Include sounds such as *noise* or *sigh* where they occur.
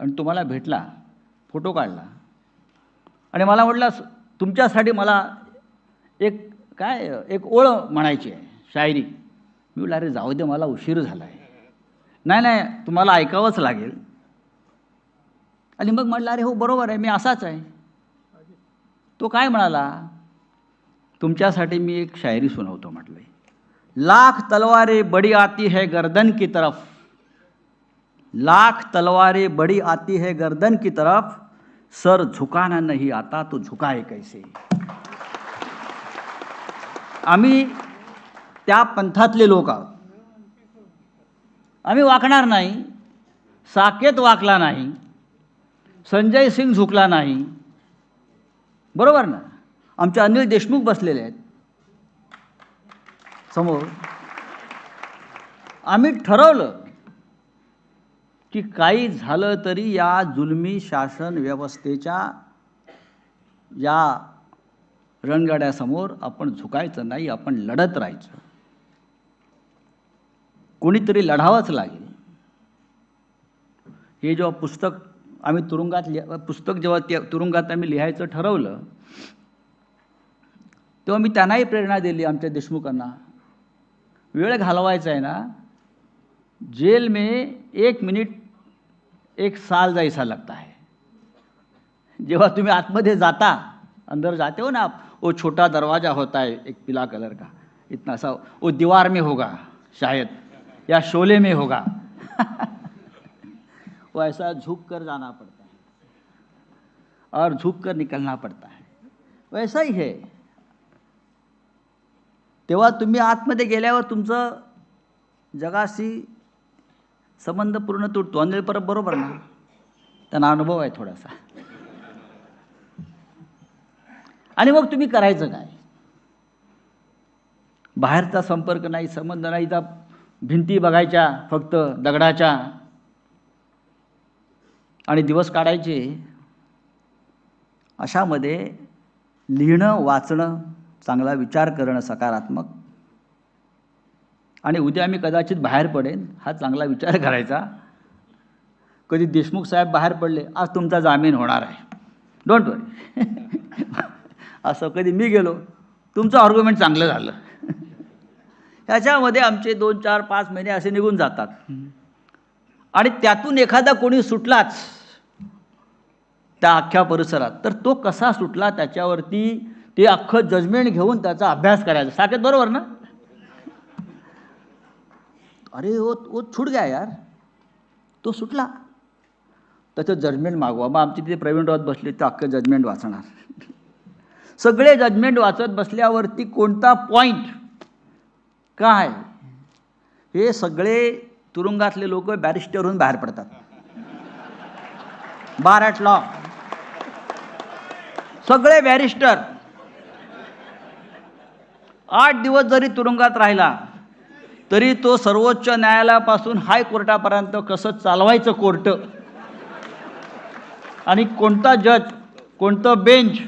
आणि तुम्हाला भेटला फोटो काढला. आणि मला म्हटलं तुमच्यासाठी मला एक काय एक ओळ म्हणायची आहे शायरी. मी म्हटलं अरे जाऊ दे मला उशीर झाला आहे नाही नाही तुम्हाला ऐकावंच लागेल. आणि मग म्हटलं अरे हो बरोबर आहे मी असाच आहे. तो काय म्हणाला तुमच्यासाठी मी एक शायरी सुनावतो म्हटलं लाख तलवारे बडी आती है गर्दन की तरफ. लाख तलवारें बड़ी आती है गर्दन की तरफ सर झुकाना नहीं आता तो झुकाए कैसे? आम्ही त्या पंथातले लोक आहोत. आम्ही वाकणार नाही साकेत वाकला नाही संजय सिंग झुकला नाही. बरोबर ना? आमचे अनिल देशमुख बसलेले आहेत. समोर. आम्ही ठरवलं की काही झालं तरी या जुलमी शासन व्यवस्थेच्या या रणगाड्यासमोर आपण झुकायचं नाही आपण लढत राहायचं. कोणीतरी लढावंच लागेल. हे जेव्हा पुस्तक आम्ही तुरुंगात लिहा पुस्तक जेव्हा त्या तुरुंगात आम्ही लिहायचं ठरवलं तेव्हा मी त्यांनाही प्रेरणा दिली आमच्या देशमुखांना. वेळ घालवायचा आहे ना. जेल में एक मिनिट एक साल जैसा लगता है। जेव्हा तुम्ही आतमध्ये जाता, अंदर जाते हो ना आप, वो छोटा दरवाज़ा होता है, एक पीला कलर का, इतना सा, वो दीवार में होगा शायद, या शोले में होगा। *laughs* वो ऐसा झुक कर जाना पड़ता है, और झुक कर निकलना पड़ता है। वैसा ही है। तेव्हा तुम्ही आतमध्ये गेल्यावर तुमचं जगाशी संबंध पूर्ण तुटतो. आणि परत बरोबर ना? त्यांना अनुभव आहे थोडासा. आणि मग तुम्ही करायचं काय? बाहेरचा संपर्क नाही संबंध नाही त्या भिंती बघायच्या फक्त दगडाच्या. आणि दिवस काढायचे. अशामध्ये लिहिणं वाचणं चांगला विचार करणं सकारात्मक. आणि उद्या मी कदाचित बाहेर पडेन हा चांगला विचार करायचा. कधी देशमुख साहेब बाहेर पडले आज तुमचा जामीन होणार आहे. डोंट वरी *laughs* असं कधी मी गेलो तुमचं आर्ग्युमेंट चांगलं झालं. ह्याच्यामध्ये आमचे दोन चार पाच महिने असे निघून जातात. आणि त्यातून एखादा कोणी सुटलाच त्या अख्ख्या परिसरात तर तो कसा सुटला त्याच्यावरती ते अख्खं जजमेंट घेऊन त्याचा अभ्यास करायचा. साकेत बरोबर ना? अरे वो वो छूट गया यार। तो सुटला। त्याचं जजमेंट मागवा. मग आमचे तिथे प्रवीण रावत बसले ते अख्खं जजमेंट वाचणार. सगळे जजमेंट वाचत बसल्यावरती कोणता पॉईंट काय? हे सगळे तुरुंगातले लोक बॅरिस्टरहून बाहेर पडतात. बार ॲट लॉ सगळे बॅरिस्टर आठ दिवस जरी तुरुंगात राहिला तरी तो सर्वोच्च न्यायालयापासून हायकोर्टापर्यंत कसं चालवायचं कोर्ट? आणि कोणता जज कोणतं बेंच